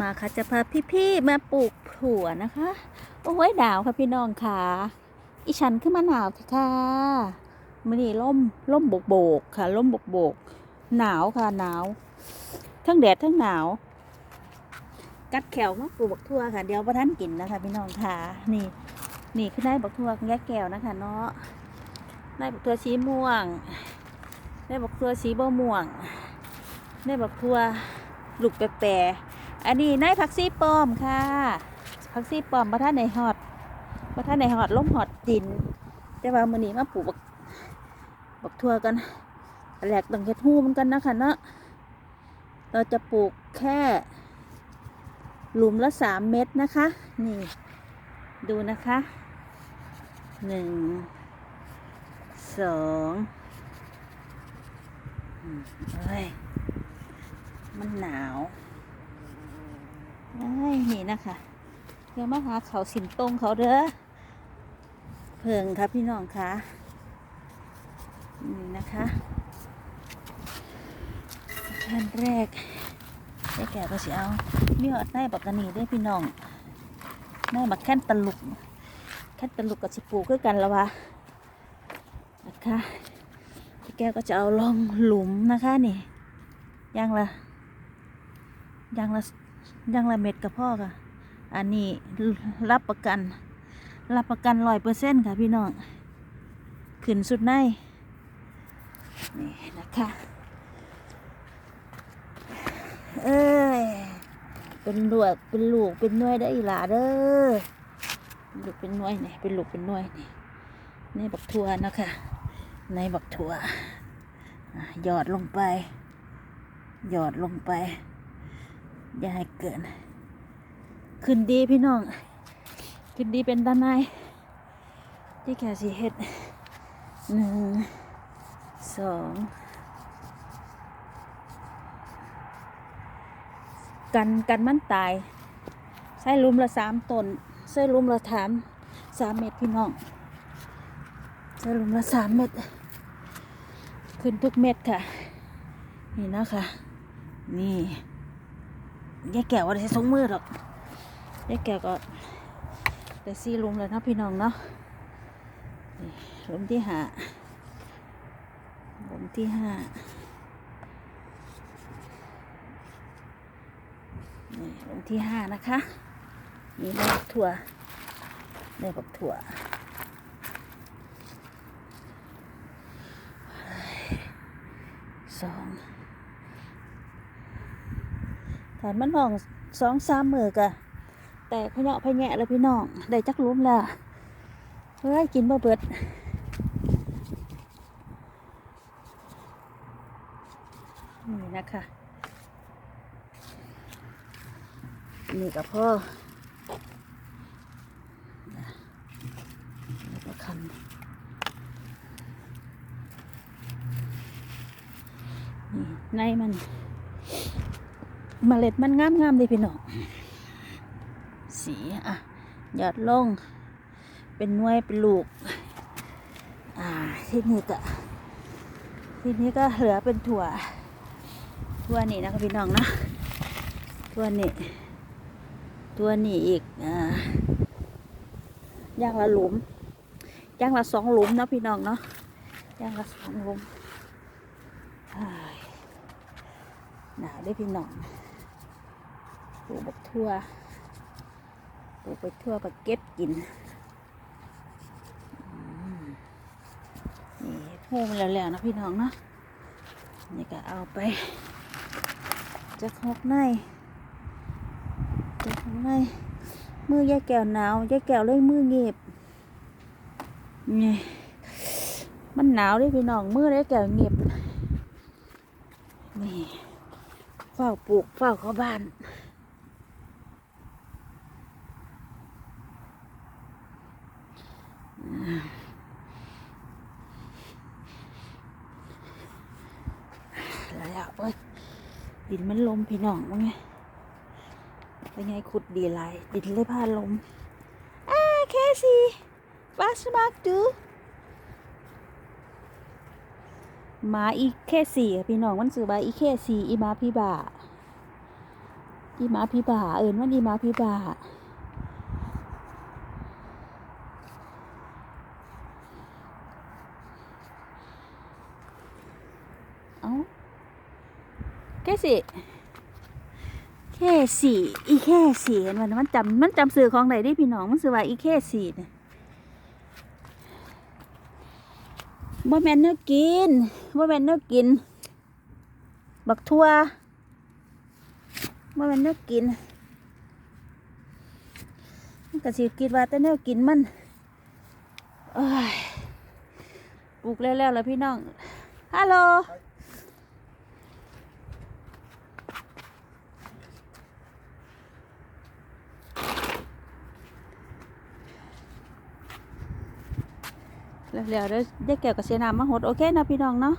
มาค่ะจะพาพี่ๆมาปลูกถั่วนะคะ โอ้ยหนาวค่ะพี่น้องค่ะอีฉันขึ้นมาหนาวค่ะมันนี่ร่มร่มโบกโบกๆค่ะร่มโบกโบกๆหนาวค่ะหนาว ทั้งแดดทั้งหนาว กัดแขวมาปลูกบักทั่วค่ะ เดี๋ยวประท่านกินนะคะ พี่น้องค่ะ นี่ นี่คือได้บักทั่วของแยกแก้วนะคะ เนาะได้บักทั่วสีม่วง ได้บักทั่วสีบ่ม่วง ได้บักทั่วลูกแปร อันนี้นายผักซีปลอมค่ะผักซีปลอมประท่านในฮอดประท่านในฮอดล้มฮอดดิน แต่ว่ามือนี้มาปลูกบักบักทั่วกันแหลกต้องเฮ็ดหูมันกันนะคะเนาะเราจะปลูกแค่ หลุมละสามเม็ดนะคะ นี่ ดูนะคะหนึ่งสองอมเอ้ยมันหนาว นี่นะคะเดี๋ยวมาหาเขาสินตรงเขาเด้อเพิงครับพี่น้องคะนี่นะคะขั้นแรกได้แก่ก็สิเอามีหอดได้บักกะนีได้พี่น้องได้บักแค่นตะลุกแค่นตะลุกกับสิปูคือกันล้วะนะคะพี่แก้วก็จะเอาลองหลุมนะคะนี่ย่างละย่างละ ย่างละเม็ดกับพ่อค่ะ อันนี้รับประกัน รับประกันร้อยเปอร์เซ็นต์ค่ะพี่น้องขึ้นสุดในนี่นะคะเอ้ยเป็นลวกเป็นลูกเป็นน่วยได้อีหลาเด้อเป็นลูกเป็นน่วยนี่เป็นลูกเป็นน่วยนี่ในบักทัวนะคะในบักทัวอะหยอดลงไป หยอดลงไป ยาให้เกิน ขึ้นดีพี่น้อง ขึ้นดีเป็นด้านในที่แค่สีเฮ็ดหนึ่งสองกันกันมันตาย ใส่ลุมละสามต้นใส่ลุมละถามสามเม็ดพี่น้องใส่ลุมละสามเม็ดขึ้นทุกเม็ดค่ะ นี่นะคะ นี่ แย่แก้วว่าได้สองมือหรอกได้แก่ก็ได้ซี่ลุมเลยเนาะพี่น้องเนาะลุมที่ห้าลุมที่ห้านี่ลุมที่ห้านะคะนี่ได้บักถั่วได้บักถั่วสอง ฐานมันห้องสองสามมือกะแต่พเนาะพะแงะแล้วพี่น้องได้จักลุ้มละเฮ้ยกินบ่เบิดนี่นะคะนี่กับพ่อคันนี่ในมัน เมล็ดมันงามๆเลยพี่น้องสีอะหยอดลง เป็นน่วยเป็นลูก อ่าที่นี่ก็ทีนี้ก็เหลือเป็นถั่วถั่วนี่นะคะพี่น้องนะถั่วนี่ถั่วนี่อีกอ่าย่างละหลุมย่างละสองหลุมนะพี่น้องเนาะย่างละสองหลุมหนาวได้พี่น้อง ปลูกบักทั่วปลูกไปทั่วก็เก็บกินนี่หูมันแล้วๆนะพี่น้องเนาะนี่ก็เอาไปจะหกในจะหกในมือยายแก้วหนาว ยายแก้วเลยมือเงียบนี่มันหนาวเลยพี่น้องมือยายแก้วเงียบนี่เฝ้าปลูกเฝ้าเข้าบ้าน แล้วเอ้ยดินมันลมพี่น้องว่าไงเป็นไงขุดดีไรดินเลยพาลมอ่าแค่สิวาสมักดูหมาอีแค่สี่พี่น้องมันสื่อว่าอีแค่สี่อีหมาพี่บ่าอีหมาพี่บ่าเอิญว่าอีหมาพี่บ่าเอา แค่สิแค่สี่อีแค่สี่เห็นมันมันจำมันจำสื่อของไหนได้พี่น้องมันสื่อว่าอีแค่สี่เนี่ยบ่แม่นเนื้อกินบ่แม่นเนื้อกิน บักทั่วบ่แม่นเนื้อกินมันก็สิคิดว่าแต่แนวกินมันเอ้ยปลูกแล้วแล้วพี่น้องฮัลโหล แล้วแล้วเด้อได้แก้วกับเสียน้ำมาหดโอเคนะพี่น้องเนาะ